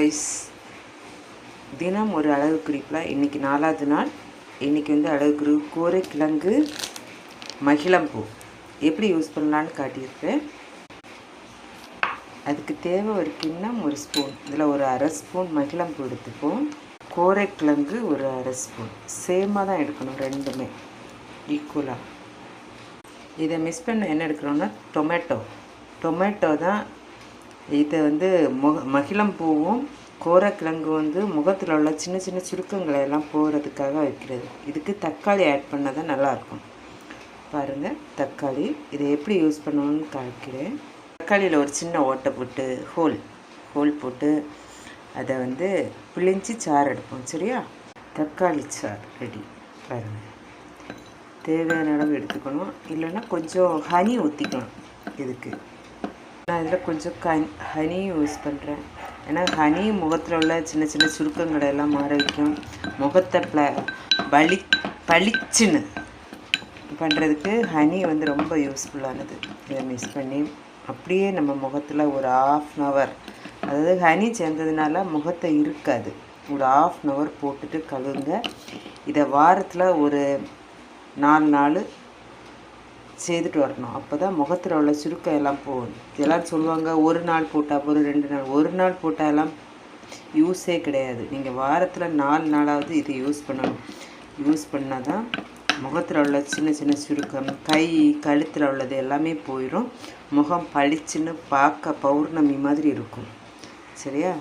Guys தினம் ஒரு அழகு குறிப்பில் இன்றைக்கி நாலாவது நாள். இன்றைக்கி வந்து அழகு குறிப்பு கோரைக்கிழங்கு மகிழம்பூ. எப்படி யூஸ் பண்ணலான்னு காட்டியிருப்பேன் அதுக்கு தேவை ஒரு கிண்ணம் ஒரு ஸ்பூன் இதில் ஒரு அரை ஸ்பூன் மகிழம்பூ எடுத்துப்போம். கோரைக்கிழங்கு ஒரு அரை ஸ்பூன் சேமாக தான் எடுக்கணும் ரெண்டுமே. ஈக்குவலாக இதை மிஸ் பண்ண என்ன எடுக்கிறோன்னா டொமேட்டோ டொமேட்டோ தான் இதை வந்து முக மகிழம்பூவும் கோரக்கிழங்கு வந்து முகத்தில் உள்ள சின்ன சின்ன சுருக்கங்களை எல்லாம் போகிறதுக்காக வைக்கிறது. இதுக்கு தக்காளி ஆட் பண்ணால் தான் நல்லாயிருக்கும். பாருங்கள் தக்காளி. இதை எப்படி யூஸ் பண்ணணும்னு காமிக்கிறேன். தக்காளியில் ஒரு சின்ன ஓட்டை போட்டு ஹோல் ஹோல் போட்டு அதை வந்து பிழிஞ்சு சாறு எடுப்போம் சரியா? தக்காளி சாறு ரெடி பாருங்கள் தேவையான அளவு எடுத்துக்கணும். இல்லைன்னா கொஞ்சம் ஹனி ஊற்றிக்கணும் இதுக்கு. நான் இதில் கொஞ்சம் கன் ஹனி யூஸ் பண்ணுறேன். ஏன்னா ஹனி முகத்தில் உள்ள சின்ன சின்ன சுருக்கங்களை எல்லாம் மாற வைக்கும். முகத்தை ப்ள பளி பளிச்சுன்னு பண்ணுறதுக்கு ஹனி வந்து ரொம்ப யூஸ்ஃபுல்லானது இதை மிஸ் பண்ணி அப்படியே நம்ம முகத்தில் ஒரு ஆஃப் அன் ஹவர் அதாவது ஹனி சேர்ந்ததுனால முகத்தை இருக்காது. ஒரு ஆஃப் அன் ஹவர் போட்டுட்டு கழுவுங்க. இதை வாரத்தில் ஒரு நாலு நாள் செய்துட்டு வரணும். அப்போ தான் முகத்தில் உள்ள சுருக்கம் எல்லாம் போகும். எல்லோரும் சொல்லுவாங்க ஒரு நாள் போட்டால் போதும் ரெண்டு நாள். ஒரு நாள் போட்டால் எல்லாம் யூஸே கிடையாது. நீங்கள் வாரத்தில் நாலு நாளாவது இதை யூஸ் பண்ணணும். யூஸ் பண்ணால் தான் முகத்தில் உள்ள சின்ன சின்ன சுருக்கம் கை கழுத்தில் உள்ளது எல்லாமே போயிடும் முகம் பளிச்சுன்னு பார்க்க பௌர்ணமி மாதிரி இருக்கும். சரியா?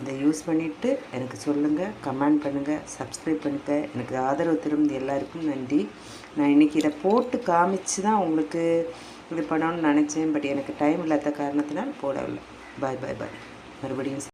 இதை யூஸ் பண்ணிவிட்டு எனக்கு சொல்லுங்கள் கமெண்ட் பண்ணுங்கள் சப்ஸ்கிரைப் பண்ணுங்கள் எனக்கு ஆதரவு திரும்ப எல்லாருக்கும் நன்றி. நான் இன்றைக்கி இதை போட்டு காமிச்சு தான் உங்களுக்கு இது பண்ணணும்னு நினச்சேன். பட் எனக்கு டைம் இல்லாத காரணத்தினால் போடவில்லை. பாய் பாய் பாய் மறுபடியும்